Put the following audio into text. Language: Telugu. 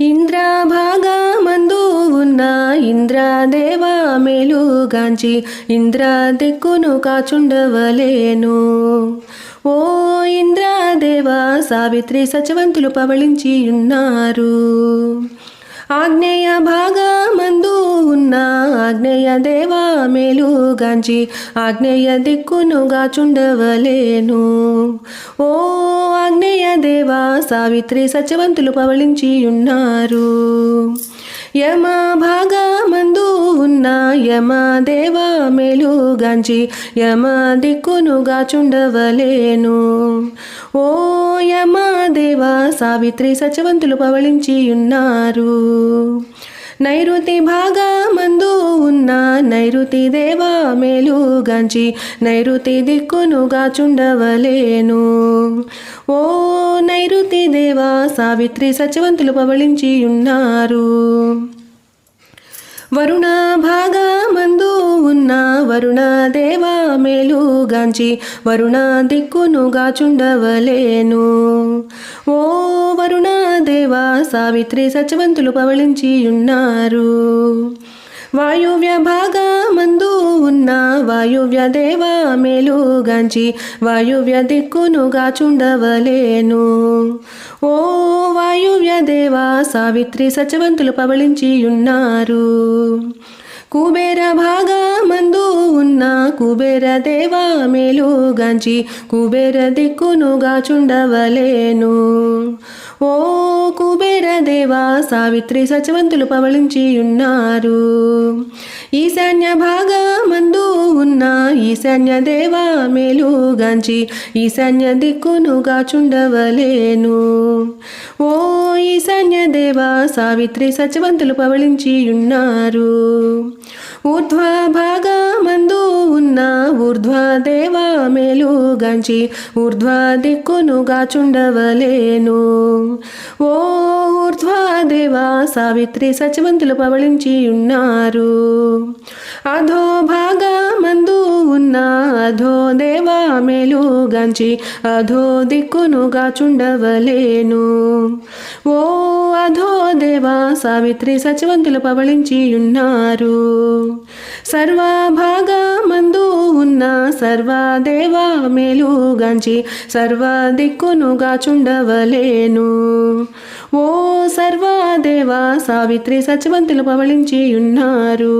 ఇంద్రభాగా మందు ఉన్న ఇంద్రదేవ మేలుగాంచి ఇంద్ర దిక్కును కాచుండవలేను. ఓ ఇంద్రదేవ సావిత్రి సచవంతులు పవళించి ఉన్నారు ఆగ్నేయ భాగా మందు దేవా మేలుగాంచి ఆగ్నేయ దిక్కునుగా చుండవలేను. ఓ ఆగ్నేయ దేవ సావిత్రి సత్యవంతులు పవళించి ఉన్నారు. యమ భాగమందు ఉన్న యమ దేవ మేలుగాంచి యమ దిక్కునుగా చుండవలేను. ఓ యమ దేవ సావిత్రి సత్యవంతులు పవళించి ఉన్నారు. నైరుతి భాగా మందు ఉన్న నైరుతి దేవా మేలుగాంచి నైరుతి దిక్కునుగా చుండవలేను. ఓ నైరుతి దేవా సావిత్రి సత్యవంతులు పవళించి ఉన్నారు. వరుణ భాగా మందు ఉన్న వరుణ దేవా మేలుగాంచి వరుణ దిక్కునుగా చుండవలేను. ఓ సావిత్రి సత్యవంతులు పవళించి ఉన్నారు వాయువ్య భాగా మందు ఉన్న వాయువ్య దేవ మేలుగాంచి వాయువ్య దిక్కునుగా చుండవలేను. ఓ వాయువ్య దేవ సావిత్రి సత్యవంతులు పవళించి ఉన్నారు కుబేర భాగా ఉన్న కుబేర దేవ మేలుగాంచి కుబేర దిక్కునుగా చుండవలేను ఓ కుబేరదేవా సావిత్రి సచవంతులు పవళించి ఉన్నారు ఈశాన్య భాగా మందు ఉన్న ఈశాన్య దేవ మేలుగాంచి ఈశాన్య దిక్కునుగా చుండవలేను ఓ ఈశాన్య దేవా సావిత్రి సచవంతులు పవళించి ఉన్నారు ఊర్ధ్వ భాగమందు ఉన్న ఊర్ధ్వ దేవా మేలుగాంచి ఊర్ధ్వ దిక్కును గాచుండవలేను. ఓ ఊర్ధ్వ దేవా సావిత్రి సచివంతులు పవళించి ఉన్నారు. అధో భాగమందు ఉన్న అధో దేవా మేలుగాంచి అధో దిక్కును గాచుండవలేను. ఓ సావిత్రి సచివంతులు పవళించి ఉన్నారు సర్వభాగా మందు ఉన్న సర్వదేవ మేలుగాంచి సర్వ దిక్కును గాచుండవలేను ఓ సర్వదేవ సావిత్రి సచివంతులు పవళించి ఉన్నారు